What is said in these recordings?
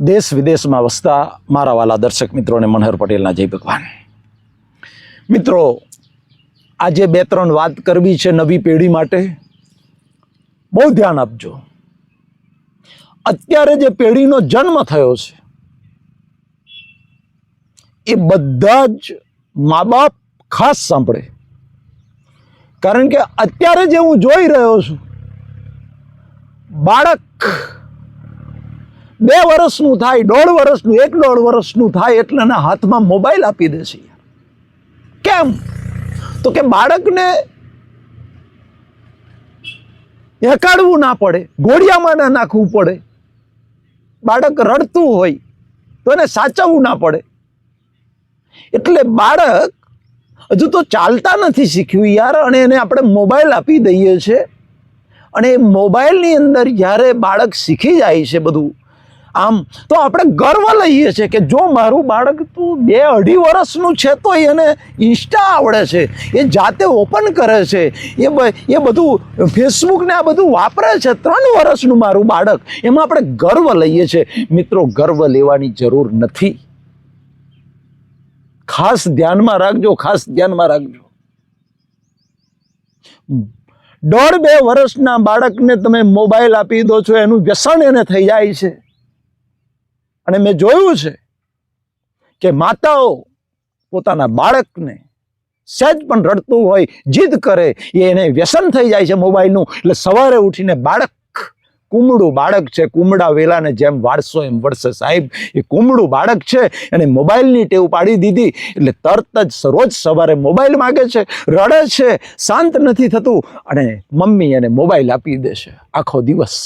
દેશ વિદેશમાં વસતા મારા વાલા દર્શક મિત્રોને મનહર પટેલના જય ભગવાન. મિત્રો, આજે બે ત્રણ વાત કરવી છે નવી પેઢી માટે. બહુ ધ્યાન આપજો. અત્યારે જે પેઢીનો જન્મ થયો છે, એ બધા જ મા બાપ ખાસ સાંભળે. કારણ કે અત્યારે જે હું જોઈ રહ્યો છું, બાળક બે વર્ષનું થાય, દોઢ વર્ષનું, એક દોઢ વર્ષનું થાય એટલે એના હાથમાં મોબાઈલ આપી દે છે કેમ? તો કે બાળકને એકાડવું ના પડે ઘોડિયામાં ના નાખવું પડે. બાળક રડતું હોય તો એને સાચવવું ના પડે. એટલે બાળક હજુ તો ચાલતા નથી શીખ્યું યાર, અને એને આપણે મોબાઈલ આપી દઈએ છીએ અને એ મોબાઈલની અંદર જ્યારે બાળક શીખી જાય છે બધું આમ, તો આપણે ગર્વ લઈએ છીએ કે જો મારું બાળક તું બે અઢી વર્ષનું છે તો એને ઇન્સ્ટા આવડે છે, એ જાતે ઓપન કરે છે, એ એ બધું ફેસબુકને આ બધું વાપરે છે, ત્રણ વર્ષનું મારું બાળક, એમાં આપણે ગર્વ લઈએ છીએ. મિત્રો, ગર્વ લેવાની જરૂર નથી. ખાસ ધ્યાનમાં રાખજો, ખાસ ધ્યાનમાં રાખજો. દોઢ બે વર્ષના બાળકને તમે મોબાઈલ આપી દો છો, એનું વ્યસન એને થઈ જાય છે. અને મેં જોયું છે કે માતાઓ પોતાના બાળકને સહેજ પણ રડતું હોય, જીદ કરે એને વ્યસન થઈ જાય છે મોબાઈલનું. એટલે સવારે ઉઠીને બાળક કુમડું બાળક છે કુમડા વેલાને જેમ વાળશો એમ વળશે સાહેબ, એ કુમડું બાળક છે, એને મોબાઈલની ટેવ પાડી દીધી. એટલે તરત જ રોજ સવારે મોબાઈલ માગે છે, રડે છે, શાંત નથી થતું, અને મમ્મી એને મોબાઈલ આપી દે છે. આખો દિવસ.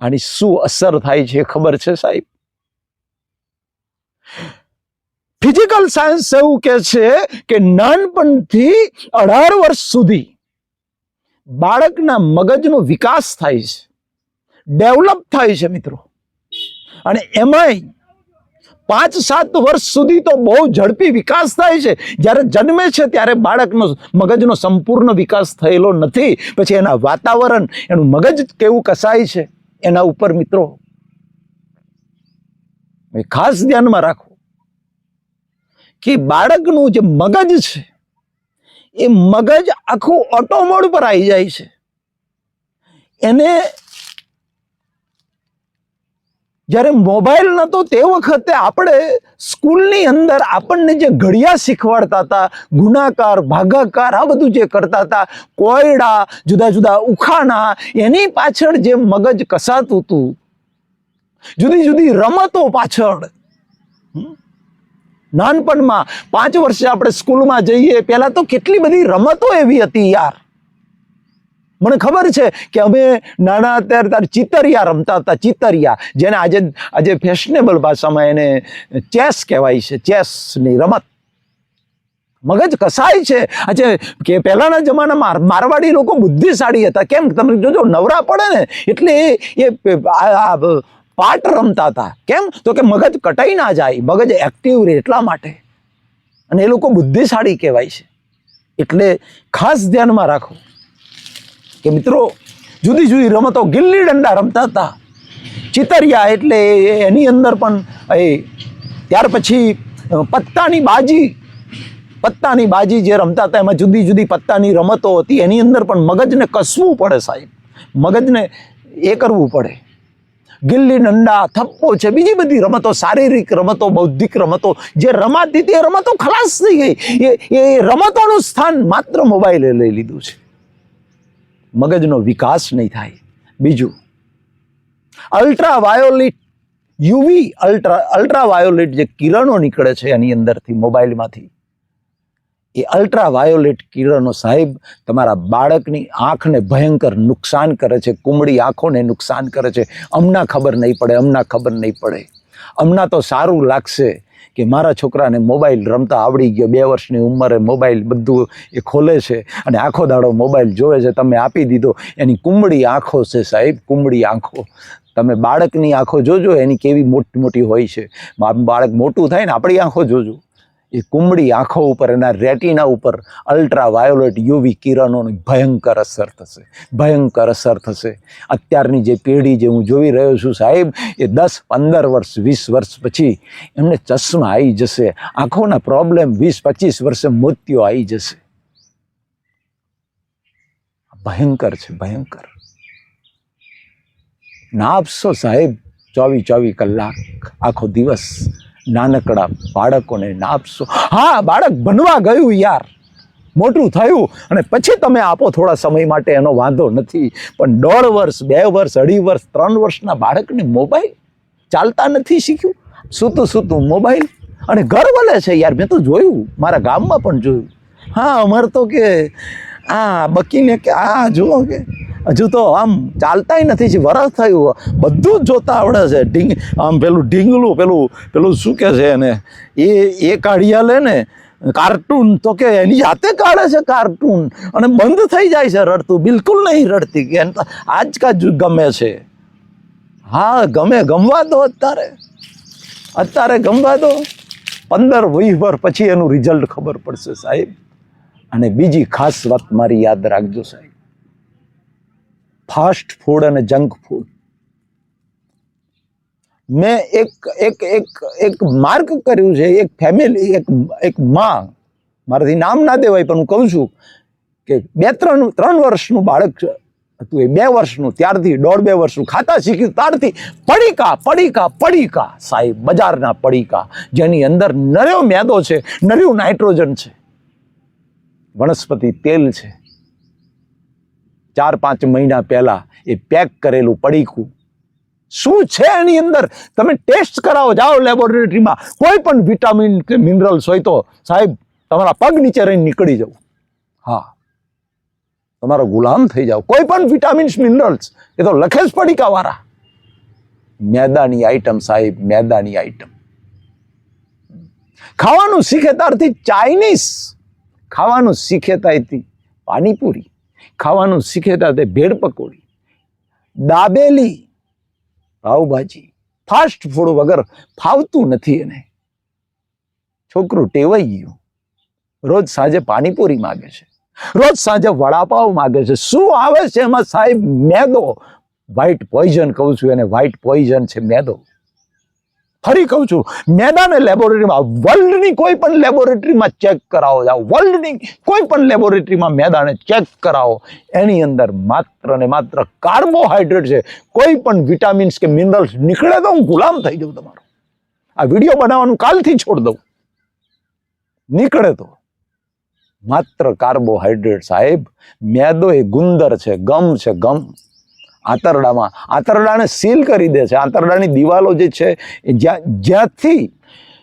આની શું અસર થાય છે ખબર છે સાહેબ? ફિઝિકલ સાયન્સ એવું કે છે કે નાનપણથી અઢાર વર્ષ સુધી બાળકના મગજનો વિકાસ થાય છે. ડેવલપ થાય છે મિત્રો. અને એમાંય પાંચ સાત વર્ષ સુધી તો બહુ ઝડપી વિકાસ થાય છે. જ્યારે જન્મે છે ત્યારે બાળકનો મગજનો સંપૂર્ણ વિકાસ થયેલો નથી. પછી એના વાતાવરણ, એનું મગજ કેવું કસાય છે? એના ઉપર મિત્રો ખાસ ધ્યાનમાં રાખો કે બાળકનું જે મગજ છે, એ મગજ આખું ઓટો મોડ પર આવી જાય છે. એને જ્યારે મોબાઈલ નહોતો તે વખતે આપણે સ્કૂલની અંદર આપણને જે ઘડિયા શીખવાડતા હતા, ગુણાકાર, ભાગાકાર, આ બધું જે કરતા હતા, કોયડા, જુદા જુદા ઉખાણા, એની પાછળ જે મગજ કસાતું હતું જુદી જુદી રમતો પાછળ. નાનપણમાં પાંચ વર્ષે આપણે સ્કૂલમાં જઈએ, પહેલા તો કેટલી બધી રમતો એવી હતી યાર. મને ખબર છે કે અમે નાના અત્યારે તાર ચિતરિયા રમતા હતા ચિતરિયા જેને આજે આજે ફેશનેબલ ભાષામાં એને ચેસ કહેવાય છે, ચેસની રમત. મગજ કસાય છે. આજે કે પહેલાના જમાનામાં મારવાડી લોકો બુદ્ધિશાળી હતા. કેમ? તમે જોજો, નવરા પડે ને, એટલે એ પાટ રમતા હતા. કેમ? તો કે મગજ કટાઈ ના જાય. મગજ એક્ટિવ રહે એટલા માટે. અને એ લોકો બુદ્ધિશાળી કહેવાય છે. એટલે ખાસ ધ્યાનમાં રાખો. કે મિત્રો, જુદી જુદી રમતો ગિલ્લી દંડા રમતા હતા. ચિતરિયા એટલે એની અંદર પણ એ ત્યાર પછી પત્તાની બાજી. પત્તાની બાજી જે રમતા હતા, એમાં જુદી જુદી પત્તાની રમતો હતી. એની અંદર પણ મગજને કસવું પડે સાહેબ. મગજને એ કરવું પડે. ગિલ્લી ડંડા થપ્પો છે, બીજી બધી રમતો, શારીરિક રમતો, બૌદ્ધિક રમતો, જે રમાતી તે રમતો ખલાસ થઈ ગઈ. એ એ રમતોનું સ્થાન માત્ર મોબાઈલે લઈ લીધું છે. મગજનો વિકાસ નહીં થાય. બીજું ultra violet UV ultra ultra violet જે કિરણો નીકળે છે એની અંદરથી, મોબાઈલમાંથી એ અલ્ટ્રા વાયોલેટ કિરણો સાહેબ તમારા બાળકની આંખને ભયંકર નુકસાન કરે છે, કુમળી આંખોને નુકસાન કરે છે. અમના ખબર નહીં પડે, અમના ખબર નહીં પડે. અમના તો સારું લાગશે કે મારા છોકરાને મોબાઈલ રમતા આવડી ગયો, બે વર્ષની ઉંમરે મોબાઈલ બધું એ ખોલે છે અને આખો દાડો મોબાઈલ જોવે છે, તમે આપી દીધો. એની કુંબળી આંખો છે સાહેબ, કુમળી આંખો. તમે બાળકની આંખો જોજો, એની કેવી મોટી મોટી હોય છે. બાળક મોટું થાય ને, આપણી આંખો જોજો. એ કુમળી આંખો ઉપર એના રેટિના ઉપર અલ્ટ્રા વાયોલેટ યુવી કિરણોની ભયંકર અસર થશે. ભયંકર અસર થશે. અત્યારની જે પેઢી જે હું જોઈ રહ્યો છું સાહેબ, એ દસ, પંદર વર્ષ, વીસ વર્ષ પછી એમને ચશ્મા આવી જશે. આંખોના પ્રોબ્લેમ વીસ, પચીસ વર્ષે મૃત્યુ આવી જશે. ભયંકર છે, ભયંકર. ના આપશો સાહેબ ચોવીસ ચોવીસ કલાક, આખો દિવસ. નાનકડા બાળકોને ના આપશો હા, બાળક બનવા ગયું યાર. મોટું થયું. અને પછી તમે આપો થોડા સમય માટે, એનો વાંધો નથી. પણ દોઢ વર્ષ, બે વર્ષ, અઢી વર્ષ, ત્રણ વર્ષના બાળકને મોબાઈલ ચાલતા નથી શીખ્યું. સૂતું સૂતું મોબાઈલ. અને ઘર વલે છે યાર. મેં તો જોયું. મારા ગામમાં પણ જોયું. હા, અમારે તો કે આ બકીને કે આ જુઓ કે હજુ તો આમ ચાલતાય નથી વરસ થયું. બધું જ જોતા આવડે છે. ઢીંગ, આમ પેલું ઢીંગલું, પેલું પેલું શું કે છે એને? એ એ કાઢિયા લે ને, કાર્ટૂન તો કે એની જાતે કાઢે છે કાર્ટૂન. અને બંધ થઈ જાય છે રડતું. બિલકુલ નહીં રડતી. કે આજ કા ગમે છે. હા, ગમે, ગમવા દો અત્યારે. અત્યારે ગમવા દો. પંદર વીસ વર્ષ પછી એનું રિઝલ્ટ ખબર પડશે સાહેબ. અને બીજી ખાસ વાત મારી યાદ રાખજો સાહેબ. ફાસ્ટ ફૂડ અને જંક ફૂડ. મેં એક એક એક એક માર્ક કર્યું છે, એક ફેમિલી એક એક માં, મારાથી નામ ના દેવાય, પણ હું કહું છું કે બે, ત્રણ ત્રણ વર્ષનું બાળક હતું એ બે વર્ષનું, ત્યારથી દોઢ બે વર્ષનું, ખાતા શીખ્યું, ત્યારથી પડીકા પડીકા પડીકા, સાહેબ, બજારના પડીકા, જેની અંદર નર્યો મેદો છે, નર્યું નાઇટ્રોજન છે, વનસ્પતિ તેલ છે. ચાર પાંચ મહિના પહેલા એ પેક કરેલું પડીકું શું છે એની અંદર? તમે ટેસ્ટ કરાવો, જાઓ લેબોરેટરીમાં. કોઈ પણ વિટામિન કે મિનરલ્સ હોય તો સાહેબ, તમારા પગ નીચે રહીને નીકળી જવું હા. તમારો ગુલામ થઈ જાઓ. કોઈ પણ વિટામિન્સ, મિનરલ્સ, એ તો લખે જ પડીકાવાળા. મેદાની આઈટમ સાહેબ, મેદાની આઈટમ. ખાવાનું શીખે ત્યારથી ચાઇનીઝ. ખાવાનું શીખે ત્યારથી પાણીપુરી. ખાવાનું શીખે તે ભેળ પકોડી, દાબેલી પાવભાજી ફાસ્ટ ફૂડ વગર ફાવતું નથી એને. છોકરું ટેવાઈ ગયું. રોજ સાંજે પાણીપુરી માગે છે. રોજ સાંજે વડાપાવ માગે છે. શું આવે છે એમાં સાહેબ? મેદો. વ્હાઈટ પોઈઝન કહું છું એને. વ્હાઈટ પોઈઝન છે મેદો. ફરી કહું છું, મેદાને લેબોરેટરીમાં વર્લ્ડની કોઈ પણ લેબોરેટરીમાં ચેક કરાવો જાઓ વર્લ્ડની કોઈ પણ લેબોરેટરીમાં મેદાને ચેક કરાવો, એની અંદર માત્ર ને માત્ર કાર્બોહાઈડ્રેટ છે, કોઈ પણ વિટામિન્સ કે મિનરલ્સ નીકળે તો હું ગુલામ થઈ જાઉં તમારો. આ વીડિયો બનાવવાનું કાલથી છોડ દઉં. નીકળે તો. માત્ર કાર્બોહાઈડ્રેટ સાહેબ, મેદો એ ગુંદર છે, ગમ છે, ગમ. આંતરડામાં. આંતરડાને સીલ કરી દે છે. આંતરડાની દિવાલો જે છે જ્યાં, જ્યાંથી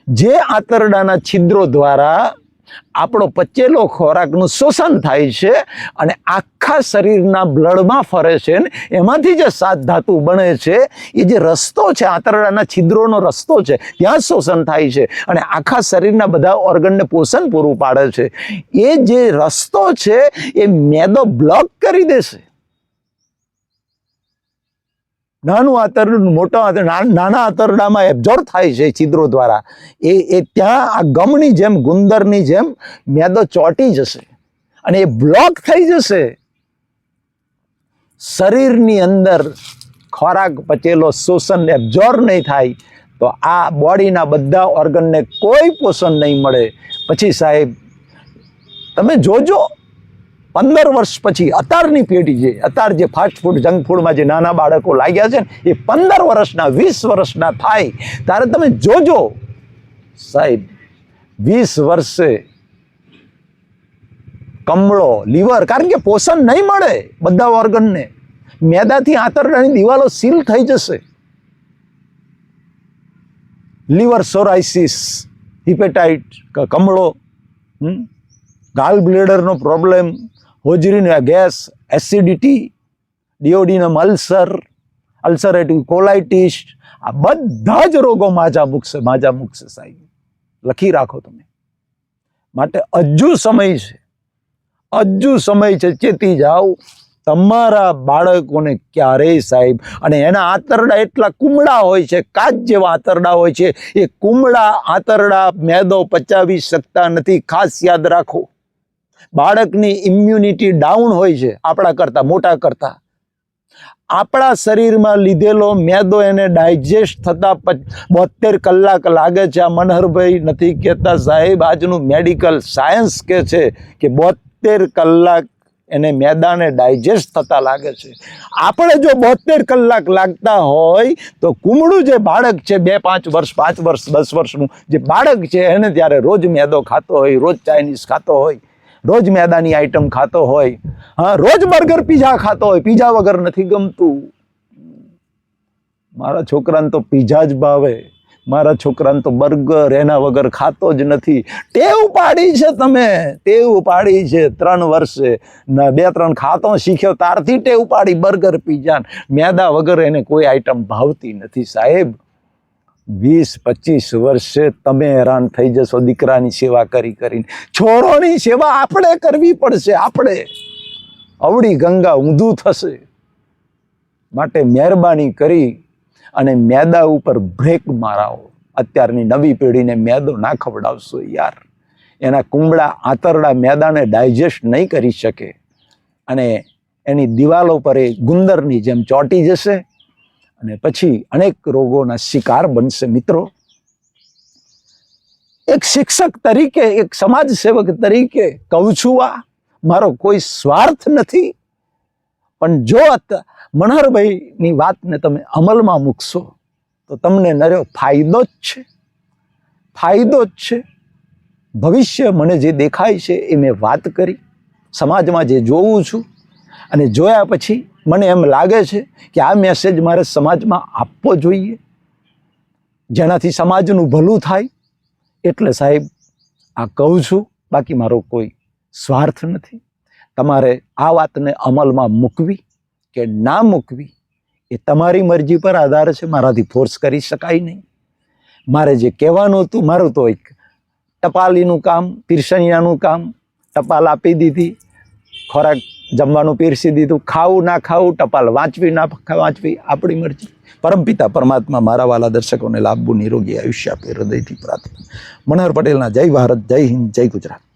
જે આંતરડાના છિદ્રો દ્વારા આપણો પચેલો ખોરાકનું શોષણ થાય છે અને આખા શરીરના બ્લડમાં ફરે છે ને, એમાંથી જે સાત ધાતુ બને છે, એ જે રસ્તો છે, આંતરડાના છિદ્રોનો રસ્તો છે, ત્યાં શોષણ થાય છે અને આખા શરીરના બધા ઓર્ગનને પોષણ પૂરું પાડે છે. એ જે રસ્તો છે, એ મેદો બ્લોક કરી દેશે. નાનું આંતરડું મોટા નાના આંતરડામાં એબ્ઝોર્બ થાય છે છિદ્રો દ્વારા. એ એ ત્યાં આ ગમની જેમ, ગુંદરની જેમ મેદો ચોંટી જશે. અને એ બ્લોક થઈ જશે. શરીરની અંદર ખોરાક પચેલો, શોષણ એબ્ઝોર્બ નહીં થાય, તો આ બોડીના બધા ઓર્ગનને કોઈ પોષણ નહીં મળે. પછી સાહેબ, તમે જોજો. પંદર વર્ષ પછી અત્યારની પેઢી છે અત્યાર જે ફાસ્ટ ફૂડ જંક ફૂડમાં જે નાના બાળકો લાગ્યા છે ને, એ પંદર વર્ષના, વીસ વર્ષના થાય. ત્યારે તમે જોજો. સાહેબ, વીસ વર્ષે કમળો, લીવર, કારણ કે પોષણ નહીં મળે બધા ઓર્ગનને. મેદાથી આંતરડાની દિવાલો સીલ થઈ જશે. લીવર સોરાઇસિસ હિપેટાઇટ કમળો ગાલ બ્લેડરનો problem હોજરીનો gas acidity duodenum ulcer, ulcerative colitis, આ બધા જ રોગો માજા મૂકશે માજા મૂકશે સાહેબ. લખી રાખો તમે. માટે હજુ સમય છે. હજુ સમય છે. ચેતી જાઓ. તમારા બાળકોને ક્યારેય સાહેબ, અને એના આંતરડા એટલા કુમળા હોય છે, કાચ જેવા આંતરડા હોય છે, એ કુમળા આંતરડા મેદો પચાવી શકતા નથી. ખાસ યાદ રાખો. બાળકની ઇમ્યુનિટી ડાઉન હોય છે, આપણા કરતાં, મોટા કરતાં. આપણા શરીરમાં લીધેલો મેદો એને ડાયજેસ્ટ થતા બોતેર કલાક લાગે છે. આ મનહરભાઈ નથી કહેતા. સાહેબ, આજનું મેડિકલ સાયન્સ કહે છે કે બોતેર કલાક એને મેદાને ડાયજેસ્ટ થતા લાગે છે. આપણે જો બોતેર કલાક લાગતા હોય, તો કુમળું જે બાળક છે, બે, પાંચ વર્ષ પાંચ વર્ષ, દસ વર્ષનું, જે બાળક છે, એને ત્યારે રોજ મેદો ખાતો હોય, રોજ ચાઇનીઝ ખાતો હોય. રોજ મેદાની આઈટમ ખાતો હોય, હા, રોજ બર્ગર પીઝા ખાતો હોય પીઝા વગર નથી ગમતું. મારા છોકરાને તો પીઝા જ ભાવે. મારા છોકરાને તો બર્ગર એના વગર ખાતો જ નથી. ટેવ પાડી છે તમે, ટેવ પાડી છે ત્રણ વર્ષે. ના, બે ત્રણ ખાતો શીખ્યો, તારથી ટેવ પાડી બર્ગર પીઝા મેદા વગર એને કોઈ આઈટમ ભાવતી નથી સાહેબ. વીસ પચીસ વર્ષે તમે હેરાન થઈ જશો, દીકરાની સેવા કરી કરીને. છોરોની સેવા આપણે કરવી પડશે, આપણે. અવળી ગંગા ઊંધું થશે. માટે મહેરબાની કરી અને મેદા ઉપર બ્રેક મારાવો. અત્યારની નવી પેઢીને મેદો ના ખવડાવશો યાર. એના કુંબળા આંતરડા મેદાને ડાયજેસ્ટ નહીં કરી શકે. અને એની દિવાલો પર એ ગુંદરની જેમ ચોંટી જશે. અને પછી અનેક રોગોના શિકાર બનશે. મિત્રો, એક શિક્ષક તરીકે, એક સમાજ સેવક તરીકે કહું છું આ, મારો કોઈ સ્વાર્થ નથી. પણ જો મનહરભાઈની વાતને તમે અમલમાં મૂકશો, તો તમને નર્યો ફાયદો જ છે. ફાયદો જ છે. ભવિષ્ય મને જે દેખાય છે એ મેં વાત કરી. સમાજમાં જે જોઉં છું અને જોયા પછી મને એમ લાગે છે કે આ મેસેજ મારે સમાજમાં આપવો જોઈએ. જેનાથી સમાજનું ભલું થાય. એટલે સાહેબ, આ કહું છું, બાકી મારો કોઈ સ્વાર્થ નથી. તમારે આ વાતને અમલમાં મૂકવી કે ના મૂકવી એ તમારી મરજી પર આધાર છે. મારાથી ફોર્સ કરી શકાય નહીં. મારે જે કહેવાનું હતું, મારું તો એક ટપાલીનું કામ, પીરસણિયાનું કામ, ટપાલ આપી દીધી. ખોરાક જમવાનું પીરસી દીધું. ખાવું ના ખાવું, ટપાલ વાંચવી ના વાંચવી, આપણી મરજી. પરમપિતા પરમાત્મા મારા વાલા દર્શકોને લાભવું નિરોગી આયુષ્ય આપે હૃદયથી પ્રાર્થના. મનોહર પટેલના જય ભારત, જય હિન્દ, જય ગુજરાત.